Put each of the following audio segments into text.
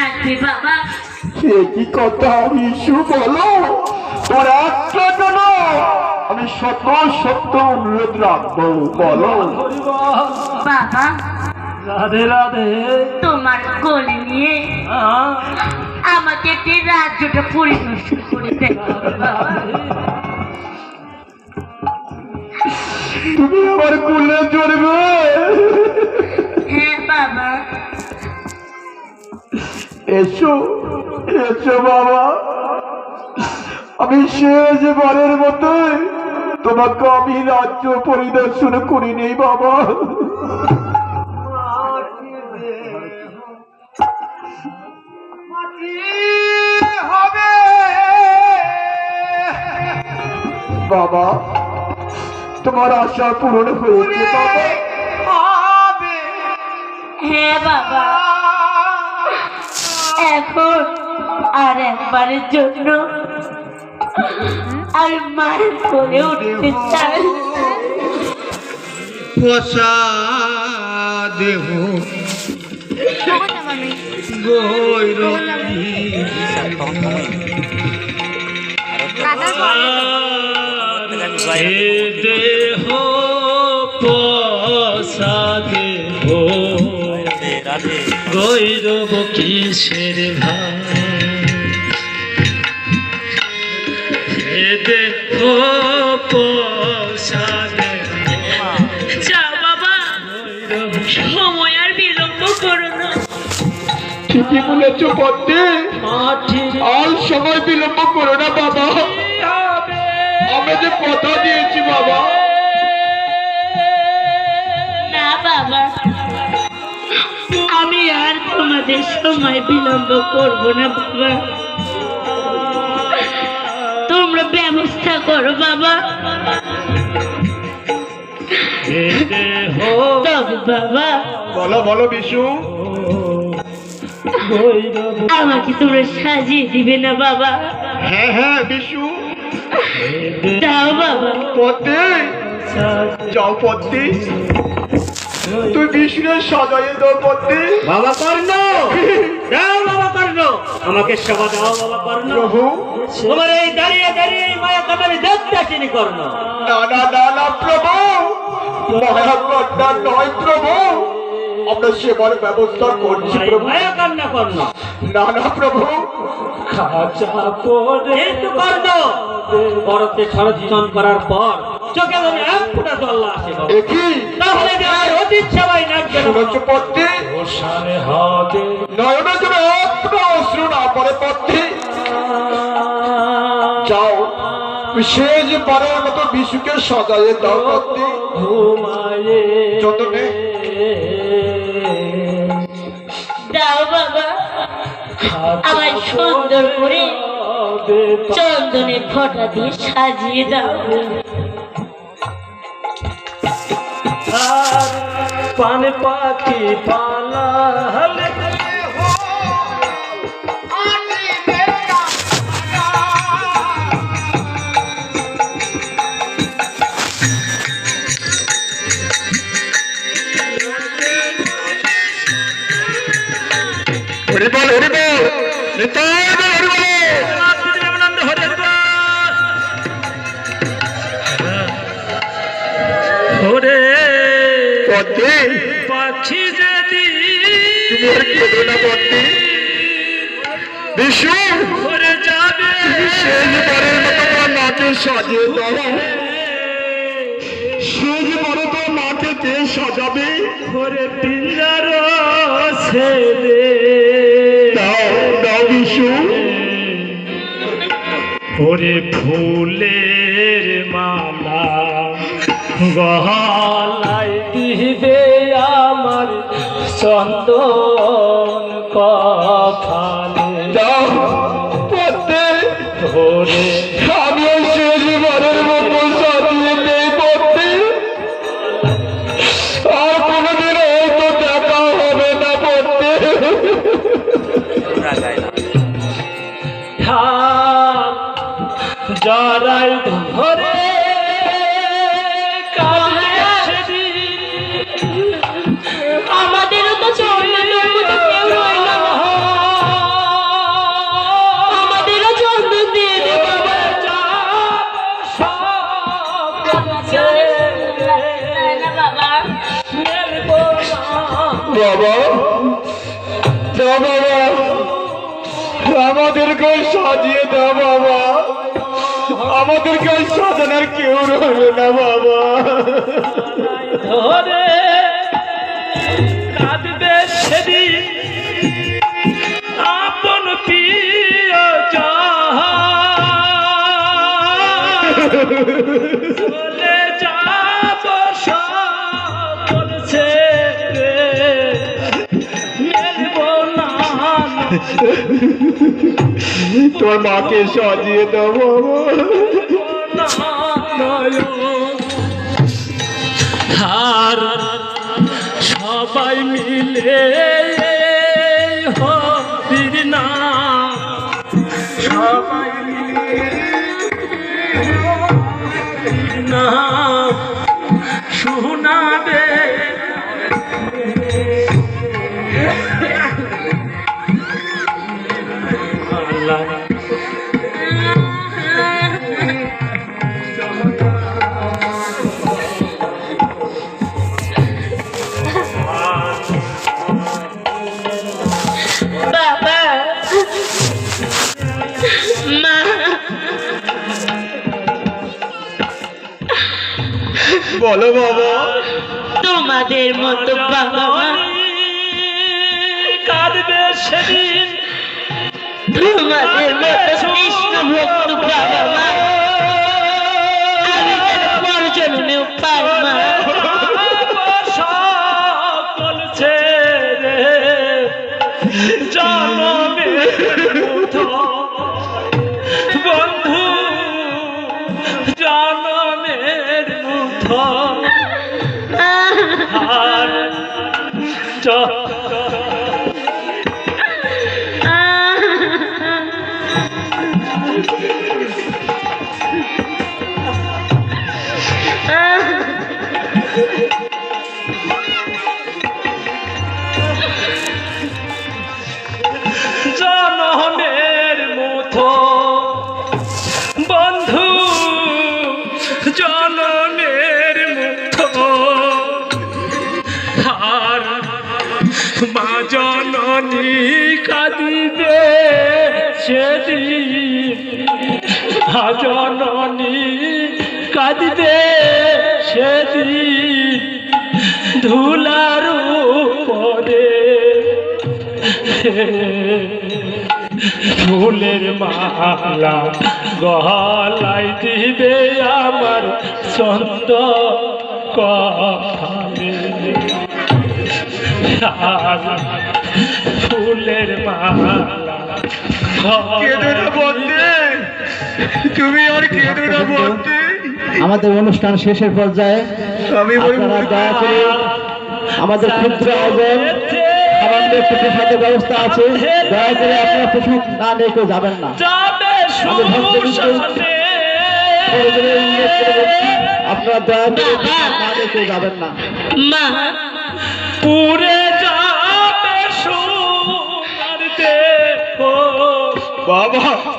রাখবে বাবা। সে কি কথা? বিশু বলো? তোর একটা কেন আমি শত শত অনুরোধ রাখব বলো। বাবা রাধে রাধে। তোমার কোলে নিয়ে আমাকে একটি রাজ্যটা পরিদর্শন করে তুমি আমার কুলে চড়বে। হ্যাঁ বাবা। এসো এসো বাবা। আমি শেষ বারের মতোই। তোমাকে আমি রাজ্য পরিদর্শন করি নেই বাবা বাবা তোমার আশা পূরণ হয়েছে বাবা। হ্যাঁ বাবা। এখন আর একবারের জন্য আর মায়ের কোলে উঠতে চাই দেহ দেহ পসা দেহ। গৈরব কিসের পসা দেহ যা বাবা সময় আর বিলম্ব করো না। ঠিকই বলেছ পদ্মে। আর সময় বিলম্ব করো না বাবা। হবে আমি যে কথা দিয়েছি বাবা। না বাবা। আমি আর তোমাদের সময় বিলম্ব করব না বাবা। তোমরা ব্যবস্থা করো বাবা। বাবা। বলো বলো বিশু। আমাকে তোমরা সাজিয়ে দিবে না বাবা। হ্যাঁ হ্যাঁ বিশু। দাও বাবা। পদ্মে। যাও পদ্মে তুই বিষ্ণু সাজাইয়ে দাও পদ্মে বাবা কর্ণ! দাও বাবা কর্ণ! আমাকে সেবা দাও বাবা কর্ণ। প্রভু। তোমার এই দাঁড়িয়ে দাঁড়িয়ে এই মায়া কর্ণ আমি দেখতে আসিনি কর্ণ। না না না না প্রভু। নয় প্রভু। আমরা সেবার ব্যবস্থা করছি প্রভু। মায়া কর্ণ কর্ণ। না না প্রভু। কর্ণ। সরঞ্জন করার পর চোখে এক ফুটা জল আসে তাহলে না নয়নে যেন একটা অশ্রু না যাও শেষ বারের মতো বিশুকে সাজাইয়ে দাও যতনে। বাবা। সুন্দর করে চন্দনের ফটা দিয়ে সাজিয়ে দাও। আর পান পাখি পালা হলে হরি বল হরি বল পদ্মে পাখি যদি তুমি আর কেঁদো না পদ্মে বিশু যাবে। মতো তোমার মাকে সাজিয়ে দাও। শেষ বারে তো মাকে কে সাজাবে? পিঞ্জার ছেলে। দাও দাও বিশু ওরে ফুলের মালা আমার চন্দন কখানে পদ্মে ওরে আমি বারের মতো সাজিয়ে দেই পদ্মে আর কোনোদিন হয়তো দেখা হবে না জড়াই ধরে বাবা বাবা আমাদেরকে সাজিয়ে দাও বাবা। আমাদেরকে সাজানোর কেউ রইল না বাবা। ধরে কাঁদবে সেদিন, আপন প্রিয় তোমার মাকে সাজিয়ে দেবো। সবাই মিলে বলো বাবা। তোমাদের মতো বাবা মা। কাঁদবে সেদিন। তোমাদের মতো কৃষ্ণ ভক্ত বাবা মা। আমি যেন পরজন্মেও পাই মা সকল জনমে আর কাঁদিবে সেদিন। জননী কাঁদিবে সেদিন ধুলার উপরে। ফুলের মালা গলায় দিবে আমার সন্ত আজ ফুলের মালা। কেঁদো না বন্ধে তুমি আর কেঁদো না বন্ধে আমাদের অনুষ্ঠান শেষের পর্যায়ে আমি দয়া করে আমাদের ক্ষুদ্র আয়োজন আমাদের প্রসাদের ব্যবস্থা আছে। দয়া করে আপনারা প্রসাদ না নিয়ে কেউ যাবেন না। আপনারা দয়া করে না নিয়ে কেউ যাবেন না। পুরে বাবা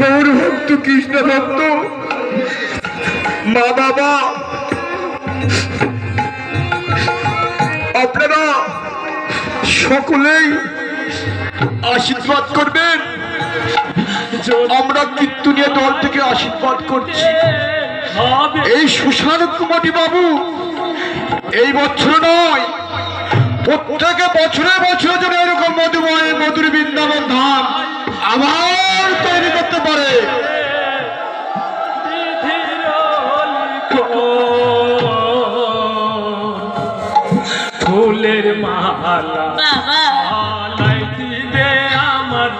গৌর ভক্ত, কৃষ্ণ ভক্ত। মা বাবা, আপনারা সকলেই আশীর্বাদ করবেন। আমরা কীর্তনীয় দল থেকে আশীর্বাদ করছি। এই সুশান্ত কুমারী বাবু এই বছর নয়, প্রত্যেকে বছরে বছরে যেন এরকম মধুময়, মধুর বৃন্দাবন ধাম আবার তৈরি করতে পারে। ফুলের মালা দিবে আমার।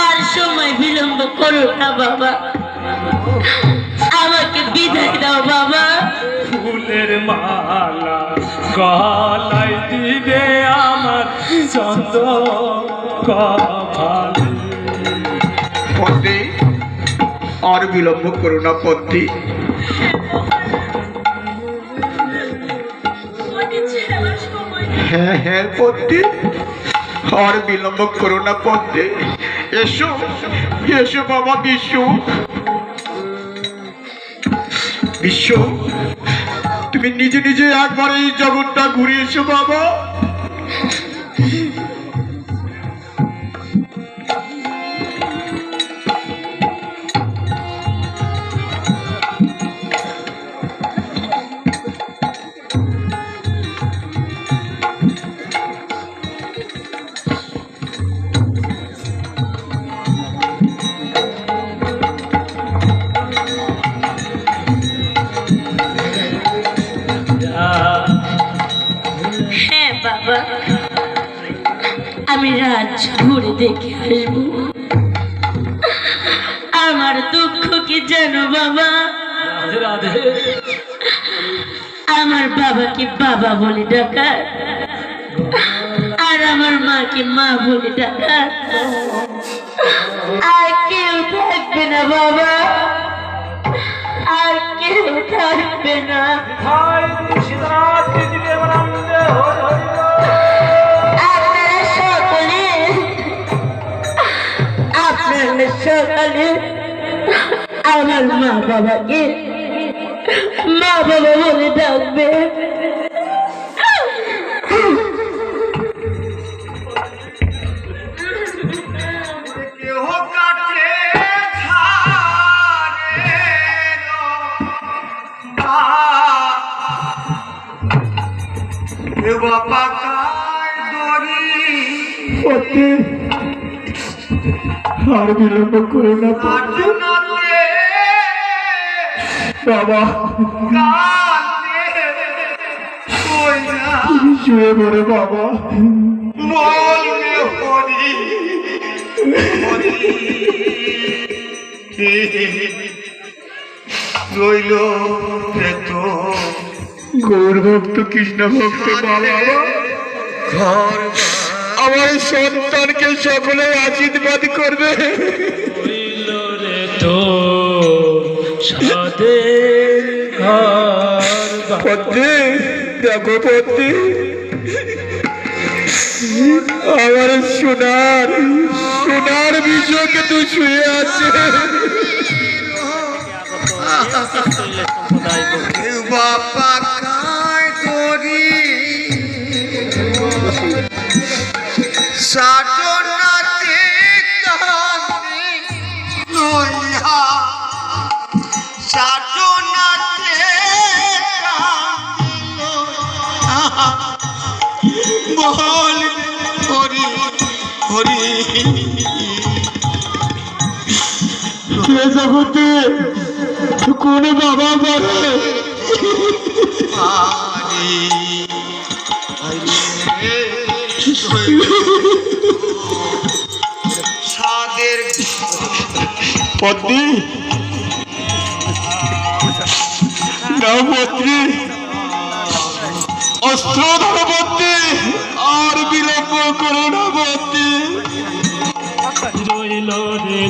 আর সময় বিলম্ব করো না বাবা। আমাকে বিদায় দাও বাবা। ফুলের মালা গলায় দিবে আমার চন্দ আর বিলম্ব করো না পদ্মে হ্যাঁ হ্যাঁ পদ্মে আর বিলম্ব করো না পদ্মে এসো এসো বাবা বিশ্ব বিশ্ব তুমি নিজে নিজে একবার এই জগৎটা ঘুরে এসো বাবা। আমি রাজ ঘুরে দেখে আসব। আমার দুঃখ কি যেন বাবা? আমার বাবাকে বাবা বলে ডাকা আর আমার মাকে মা বলে ডাকা আর কেউ থাকবে না বাবা। আর কেউ থাকবে না। আপনারা সকলে আমার মা বাবাকে মা বাবা বলে ডাকবে। বাবা দরি আর বিলম্ব করো না বাবা। শুয়ে পড়ে বাবা। রইল গৌর ভক্ত কৃষ্ণ ভক্ত বাবা। ঘর আমার সন্তানকে সকলে আশীর্বাদ করবে। তো দেখো পদ্মে। আমার সোনার সোনার বিষয় কিন্তু শুয়ে আছে বাপা হরি জগতে কোন বাবা বলে? সাদের পদ্মী? পদ্মী। অস্ত্র ধরো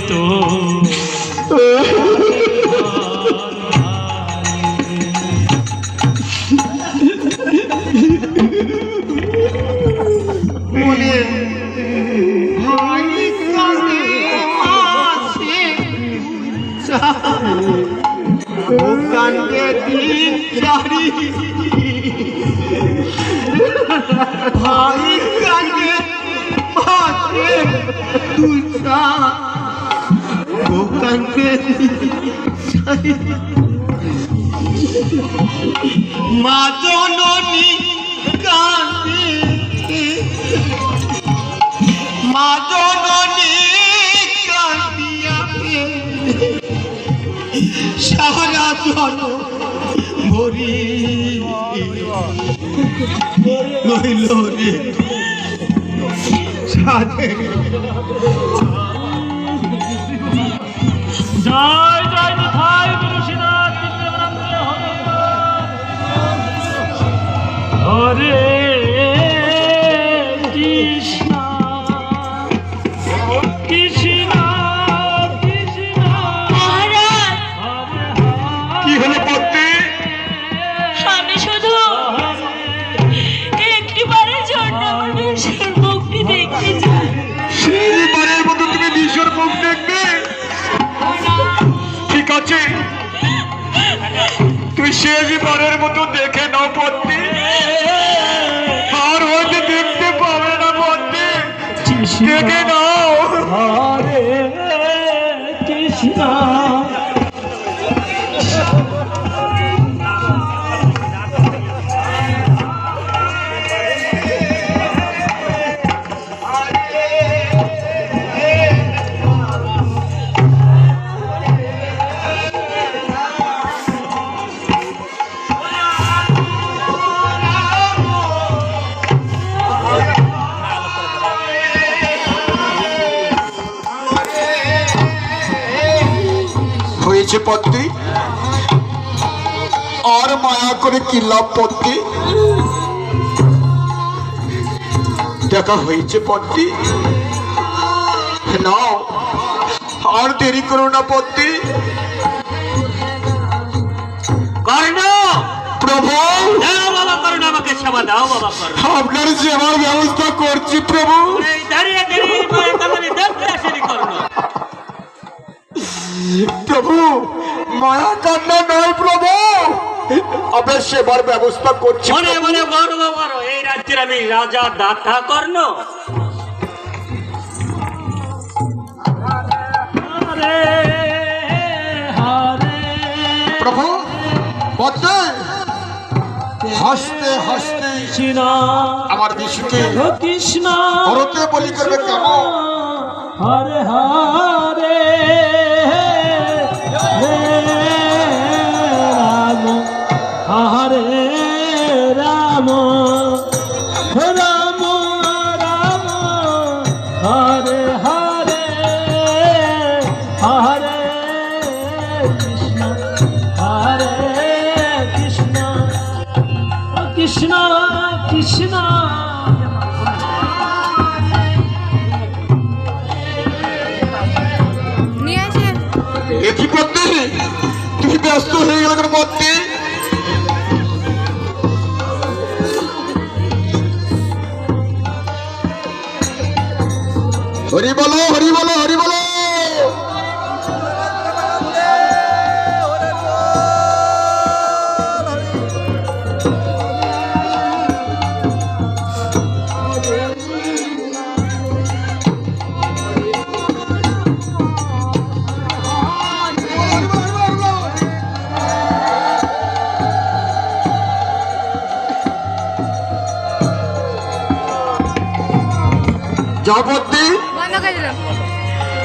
তো ভাই কানে আসে কান্দে মা জননী কান্দে মা জননী কান্দিয়াতে সারা জন ভরি। রইল রে। সাথে জয় জয় গুরুশিনাথ বিদ্যানন্দ হরে শেষবারের মতো দেখে নাও পত্নী আর হয়তো দেখতে পাবে না পত্নী দেখে নাও হয়েছে পত্নী আর মায়া করে কি লাভ পত্নী দেখা হয়েছে পত্নী নাও আর দেরি করো না পত্নী কর্ণ! প্রভু! দাও বাবা কর্ণ আমাকে সেবা দাও বাবা আপনার সেবার ব্যবস্থা করছি প্রভু। দাঁড়িয়ে দাঁড়িয়ে প্রভু মায়া কান্না নয় প্রভু। আপনার সেবার ব্যবস্থা করছি। মনে মনে গর্ব করো এই রাজ্যের আমি রাজা দাতা কর্ণ। প্রভু পদ্মে হাসতে হাসতে। আমার বিশুকে কৃষ্ণ। হরতে বলি করবে কেন? হরে হরে। হরে হরি বলো হরি বলো হরি বলো। যাও